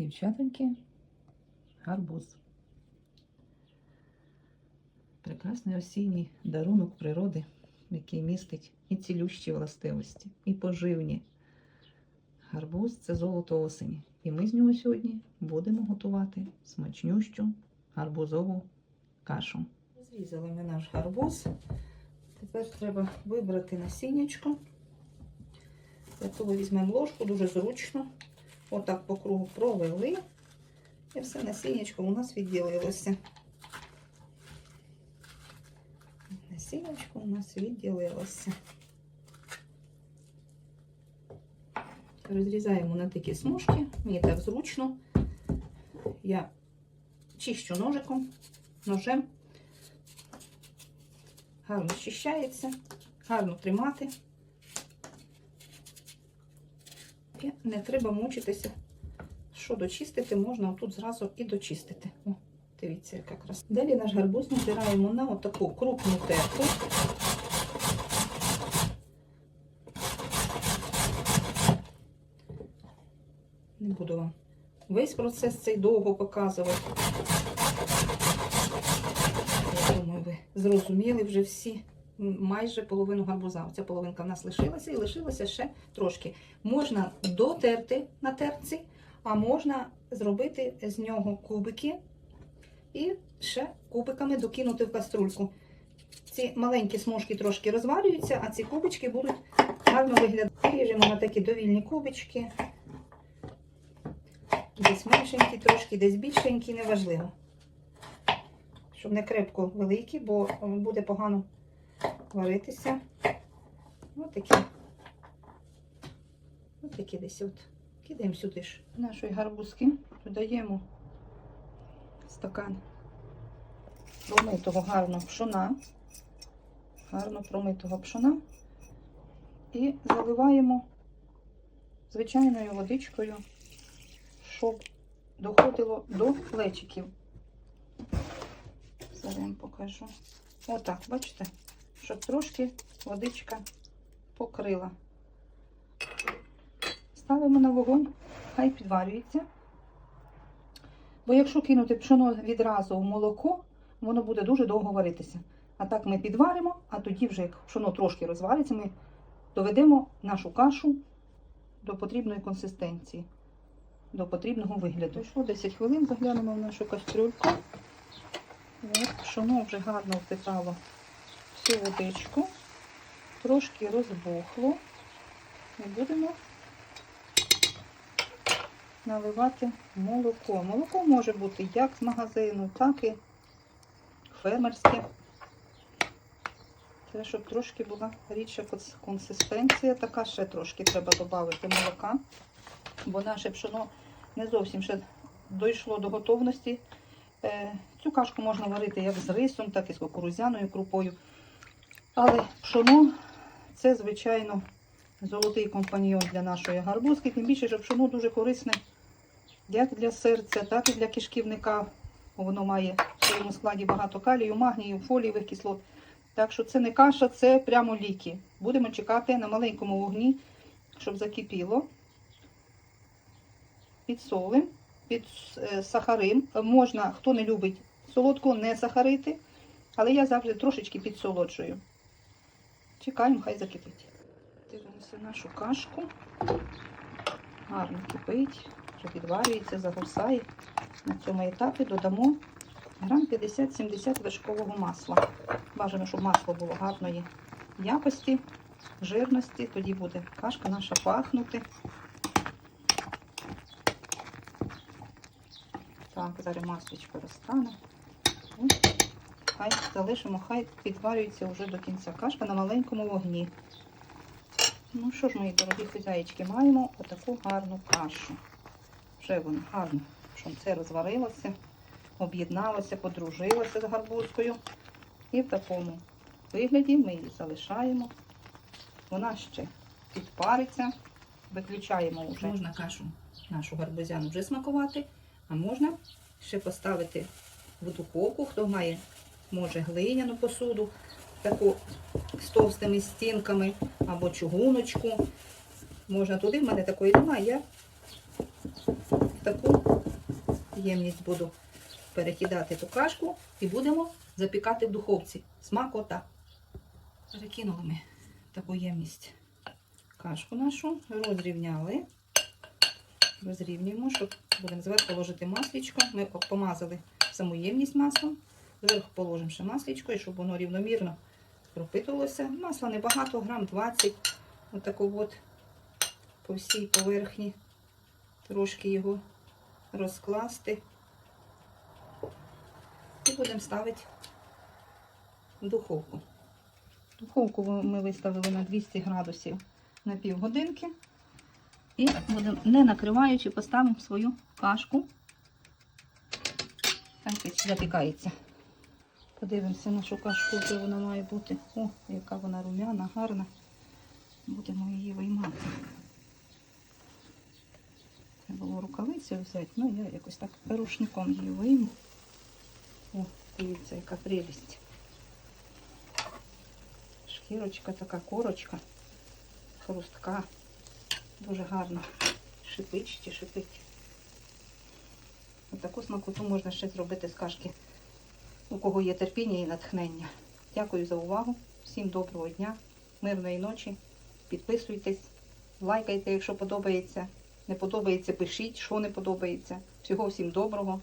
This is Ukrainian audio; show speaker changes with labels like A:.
A: Дівчатоньки, гарбуз. Прекрасний осінній дарунок природи, який містить і цілющі властивості, і поживні. Гарбуз це золото осені. І ми з нього сьогодні будемо готувати смачнющу гарбузову кашу. Зрізали ми наш гарбуз. Тепер треба вибрати насіннячко. Для того візьмемо ложку, дуже зручно. Отак по кругу провели. І все насіннячко у нас відділилося. Насіннячко у нас відділилося. Розрізаємо на такі смужки. Мені так зручно. Я чищу ножиком, ножем. Гарно щищається, гарно тримати. І не треба мучитися. Що дочистити, можна отут зразу і дочистити. О, дивіться, яка краса. Далі наш гарбуз натираємо на отаку крупну терку. Не буду вам весь процес цей довго показувати. Я думаю, ви зрозуміли вже всі майже половину гарбуза. Оця половинка в нас лишилася і лишилося ще трошки. Можна дотерти на терці, а можна зробити з нього кубики і ще кубиками докинути в каструльку. Ці маленькі смужки трошки розвалюються, а ці кубички будуть гарно виглядати. Ріжемо на такі довільні кубички. Десь меншенькі трошки, десь більшенькі, неважливо. Щоб не крепко великі, бо буде погано варитися. Ось такі. Ось такі десь от. Кидаємо сюди ж нашої гарбузки, додаємо стакан промитого гарно пшона, гарно промитого пшона і заливаємо звичайною водичкою, щоб доходило до плечиків. Зараз вам покажу. Отак, бачите? Щоб трошки водичка покрила. Ставимо на вогонь, хай підварюється. Бо якщо кинути пшено відразу в молоко, воно буде дуже довго варитися. А так ми підваримо, а тоді, вже як пшено трошки розвариться, ми доведемо нашу кашу до потрібної консистенції, до потрібного вигляду. Пройшло 10 хвилин, заглянемо в нашу кастрюльку. От, пшоно вже гарно впитало всю водичку, трошки розбухло і будемо наливати молоко. Молоко може бути як з магазину, так і фермерське. Це, щоб трошки була рідша консистенція, така ще трошки треба додати молока, бо наше пшоно не зовсім ще дійшло до готовності. Е, цю кашку можна варити як з рисом, так і з кукурузяною крупою. Але пшоно це, звичайно, золотий компаньйон для нашої гарбузки. Тим більше, що пшоно дуже корисне як для серця, так і для кишківника. Воно має в своєму складі багато калію, магнію, фолієвих кислот. Так що це не каша, це прямо ліки. Будемо чекати на маленькому вогні, щоб закипіло. Підсолим, під е, сахарим. Можна, хто не любить солодку, не сахарити, але я завжди трошечки підсолоджую. Чекаємо, хай закипить. Дивимося нашу кашку. Гарно кипить, вже підварюється, загусає. На цьому етапі додамо грам 50-70 вершкового масла. Бажано, щоб масло було гарної якості, жирності, тоді буде кашка наша пахнути. Так, зараз масличко розтане. Хай залишимо, хай підварюється вже до кінця кашка на маленькому вогні. Ну що ж, мої дорогі хазяїчки, маємо отаку гарну кашу. Вже вона гарно, щоб це розварилося, об'єдналося, подружилося з гарбузкою. І в такому вигляді ми її залишаємо. Вона ще підпариться, виключаємо вже. Можна кашу нашу гарбузяну вже смакувати, а можна ще поставити в духовку, хто має може глиняну посуду, таку з товстими стінками або чугуночку. Можна туди, в мене такої немає. Я таку ємність буду перекидати ту кашку і будемо запікати в духовці. Смакота. Перекинули ми таку ємність кашку нашу, розрівняли. Розрівнюємо, щоб будемо зверху ложити маслічко. Ми помазали саму ємність маслом. Зверху положимо ще маслічко, і щоб воно рівномірно пропитувалося. Масла небагато, грам 20. Отаку от по всій поверхні. Трошки його розкласти. І будемо ставити в духовку. Духовку ми виставили на 200 градусів на півгодинки. І будемо, не накриваючи, поставимо свою кашку. Печ запікається. Подивимося нашу кашку, яка вона має бути. О, яка вона румяна, гарна. Будемо її виймати. Треба було рукавицю взяти, ну я якось так рушником її вийму. О, дивіться, яка прелість. Шкірочка така, корочка, хрустка. Дуже гарно. Шипить чи шипить. Отаку смакоту можна ще зробити з кашки, у кого є терпіння і натхнення. Дякую за увагу. Всім доброго дня, мирної ночі. Підписуйтесь, лайкайте, якщо подобається. Не подобається, пишіть, що не подобається. Всього всім доброго.